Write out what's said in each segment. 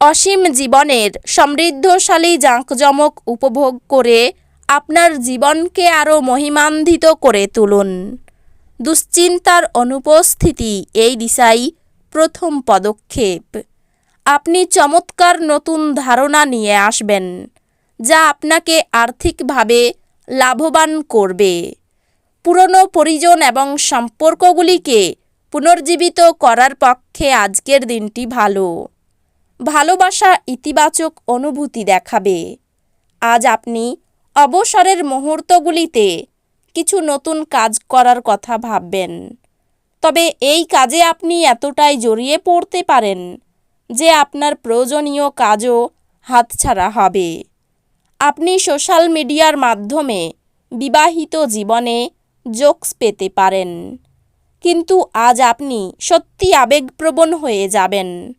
অসীম জীবনের সমৃদ্ধশালী জাঁকজমক উপভোগ করে আপনার জীবনকে আরও মহিমান্বিত করে তুলুন। দুশ্চিন্তার অনুপস্থিতি এই দিশাই প্রথম পদক্ষেপ। আপনি চমৎকার নতুন ধারণা নিয়ে আসবেন, যা আপনাকে আর্থিকভাবে লাভবান করবে। পুরনো পরিজন এবং সম্পর্কগুলিকে পুনর্জীবিত করার পক্ষে আজকের দিনটি ভালো। ভালোবাসা ইতিবাচক অনুভূতি দেখাবে। আজ আপনি অবসরের মুহূর্তগুলিতে কিছু নতুন কাজ করার কথা ভাববেন। তবে এই কাজে আপনি এতটাই জড়িয়ে পড়তে পারেন যে আপনার প্রয়োজনীয় কাজও হাতছাড়া হবে। আপনি সোশ্যাল মিডিয়ার মাধ্যমে বিবাহিত জীবনে জোকস পেতে পারেন। কিন্তু আজ আপনি সত্যি আবেগপ্রবণ হয়ে যাবেন।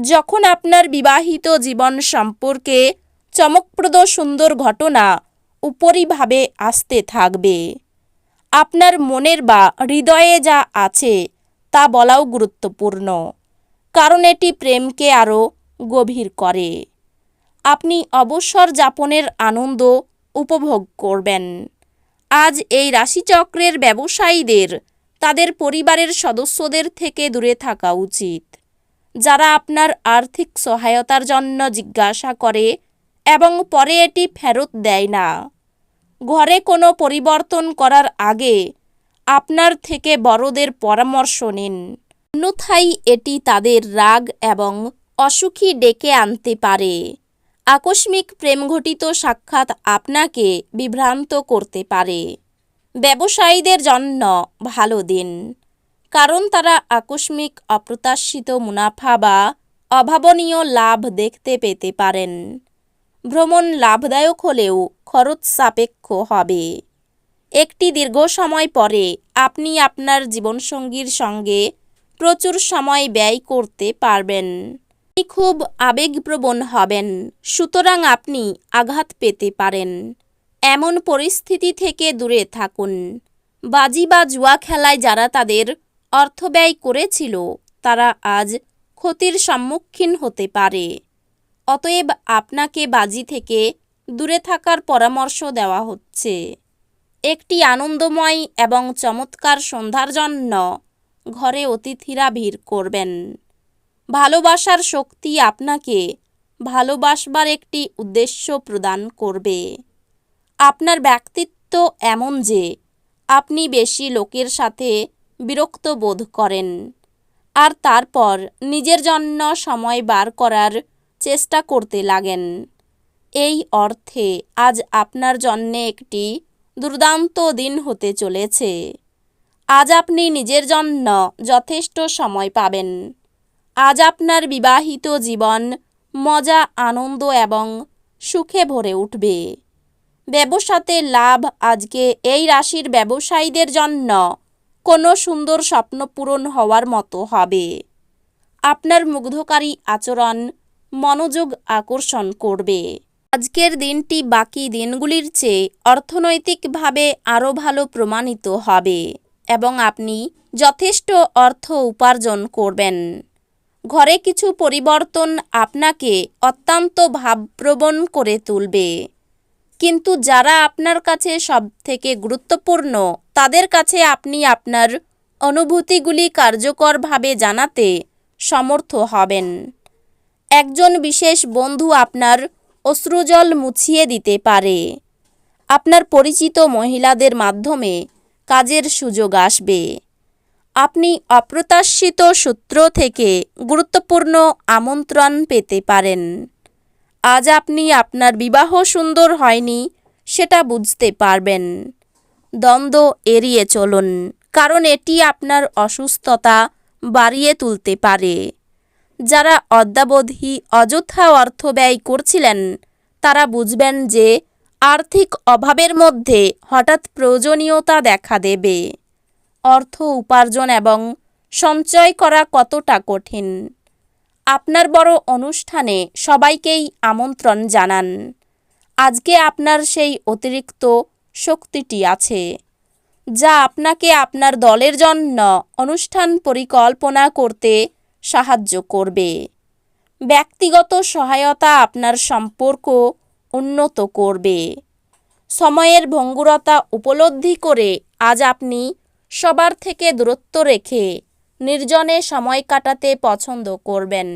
যখন আপনার বিবাহিত জীবন সম্পর্কে চমকপ্রদ সুন্দর ঘটনা উপরিভাবে আসতে থাকবে। আপনার মনের বা হৃদয়ে যা আছে তা বলাও গুরুত্বপূর্ণ, কারণ এটি প্রেমকে আরও গভীর করে। আপনি অবসর যাপনের আনন্দ উপভোগ করবেন। আজ এই রাশিচক্রের ব্যবসায়ীদের, তাদের পরিবারের সদস্যদের থেকে দূরে থাকা উচিত। যারা আপনার আর্থিক সহায়তার জন্য জিজ্ঞাসা করে এবং পরে এটি ফেরত দেয় না। ঘরে কোনো পরিবর্তন করার আগে আপনার থেকে বড়দের পরামর্শ নিন। অন্যথায় এটি তাদের রাগ এবং অসুখী ডেকে আনতে পারে। আকস্মিক প্রেমঘটিত সাক্ষাৎ আপনাকে বিভ্রান্ত করতে পারে। ব্যবসায়ীদের জন্য ভালো দিন। কারণ তারা আকস্মিক, অপ্রত্যাশিত মুনাফা বা অভাবনীয় লাভ দেখতে পেতে পারেন। ভ্রমণ লাভদায়ক হলেও খরচ সাপেক্ষ হবে। একটি দীর্ঘ সময় পরে আপনি আপনার জীবনসঙ্গীর সঙ্গে প্রচুর সময় ব্যয় করতে পারবেন। আপনি খুব আবেগপ্রবণ হবেন, সুতরাং আপনি আঘাত পেতে পারেন। এমন পরিস্থিতি থেকে দূরে থাকুন। বাজি বা জুয়া খেলায় যারা তাদের অর্থ ব্যয় করেছিল, তারা আজ ক্ষতির সম্মুখীন হতে পারে। অতএব আপনাকে বাজি থেকে দূরে থাকার পরামর্শ দেওয়া হচ্ছে। একটি আনন্দময় এবং চমৎকার সন্ধ্যার জন্য ঘরে অতিথিরা ভিড় করবেন। ভালোবাসার শক্তি আপনাকে ভালোবাসবার একটি উদ্দেশ্য প্রদান করবে। আপনার ব্যক্তিত্ব এমন যে, আপনি বেশি লোকের সাথে বিরক্ত বোধ করেন। আর তারপর নিজের জন্য সময় বার করার চেষ্টা করতে লাগেন। এই অর্থে আজ আপনার জন্যে একটি দুর্দান্ত দিন হতে চলেছে। আজ আপনি নিজের জন্য যথেষ্ট সময় পাবেন। আজ আপনার বিবাহিত জীবন মজা, আনন্দ এবং সুখে ভরে উঠবে। ব্যবসাতে লাভ আজকে এই রাশির ব্যবসায়ীদের জন্য কোনো সুন্দর স্বপ্ন পূরণ হওয়ার মতো হবে। আপনার মুগ্ধকারী আচরণ মনোযোগ আকর্ষণ করবে। আজকের দিনটি বাকি দিনগুলির চেয়ে অর্থনৈতিকভাবে আরও ভালো প্রমাণিত হবে এবং আপনি যথেষ্ট অর্থ উপার্জন করবেন। ঘরে কিছু পরিবর্তন আপনাকে অত্যন্ত ভাবপ্রবণ করে তুলবে। কিন্তু যারা আপনার কাছে সবথেকে গুরুত্বপূর্ণ তাদের কাছে আপনি আপনার অনুভূতিগুলি কার্যকরভাবে জানাতে সমর্থ হবেন। একজন বিশেষ বন্ধু আপনার অশ্রুজল মুছিয়ে দিতে পারে। আপনার পরিচিত মহিলাদের মাধ্যমে কাজের সুযোগ আসবে। আপনি অপ্রত্যাশিত সূত্র থেকে গুরুত্বপূর্ণ আমন্ত্রণ পেতে পারেন। আজ আপনি আপনার বিবাহ সুন্দর হয়নি, সেটা বুঝতে পারবেন। দ্বন্দ্ব এড়িয়ে চলুন, কারণ এটি আপনার অসুস্থতা বাড়িয়ে তুলতে পারে। যারা অদ্যাবধি অযথা অর্থ ব্যয় করছিলেন, তারা বুঝবেন যে আর্থিক অভাবের মধ্যে হঠাৎ প্রয়োজনীয়তা দেখা দেবে। অর্থ উপার্জন এবং সঞ্চয় করা কতটা কঠিন? আপনার বড় অনুষ্ঠানে সবাইকেই আমন্ত্রণ জানান। আজকে আপনার সেই অতিরিক্ত শক্তিটি আছে, যা আপনাকে আপনার দলের জন্য অনুষ্ঠান পরিকল্পনা করতে সাহায্য করবে। ব্যক্তিগত সহায়তা আপনার সম্পর্ক উন্নত করবে। সময়ের ভঙ্গুরতা উপলব্ধি করে আজ আপনি সবার থেকে দূরত্ব রেখে নির্জনে সময় কাটাতে পছন্দ করবেন।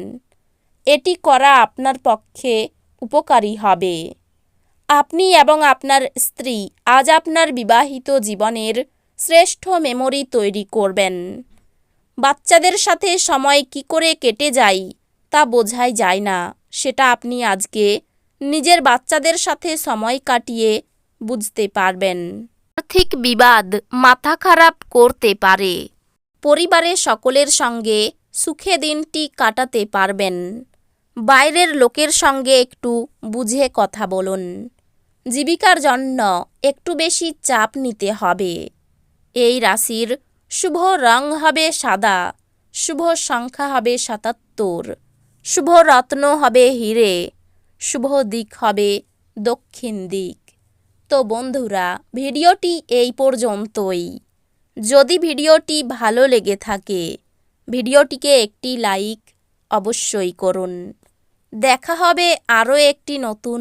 এটি করা আপনার পক্ষে উপকারী হবে। আপনি এবং আপনার স্ত্রী আজ আপনার বিবাহিত জীবনের শ্রেষ্ঠ মেমোরি তৈরি করবেন। বাচ্চাদের সাথে সময় কি করে কেটে যায় তা বোঝাই যায় না। সেটা আপনি আজকে নিজের বাচ্চাদের সাথে সময় কাটিয়ে বুঝতে পারবেন। আর্থিক বিবাদ মাথা খারাপ করতে পারে। পরিবারে সকলের সঙ্গে সুখে দিনটি কাটাতে পারবেন। বাইরের লোকের সঙ্গে একটু বুঝে কথা বলুন। জীবিকার জন্য একটু বেশি চাপ নিতে হবে। এই রাশির শুভ রং হবে সাদা, শুভ সংখ্যা হবে সাতাত্তর, শুভ রত্ন হবে হিরে, শুভ দিক হবে দক্ষিণ দিক। তো বন্ধুরা, ভিডিওটি এই পর্যন্তই। যদি ভিডিওটি ভালো লেগে থাকে, ভিডিওটিকে একটি লাইক অবশ্যই করুন। দেখা হবে আরও একটি নতুন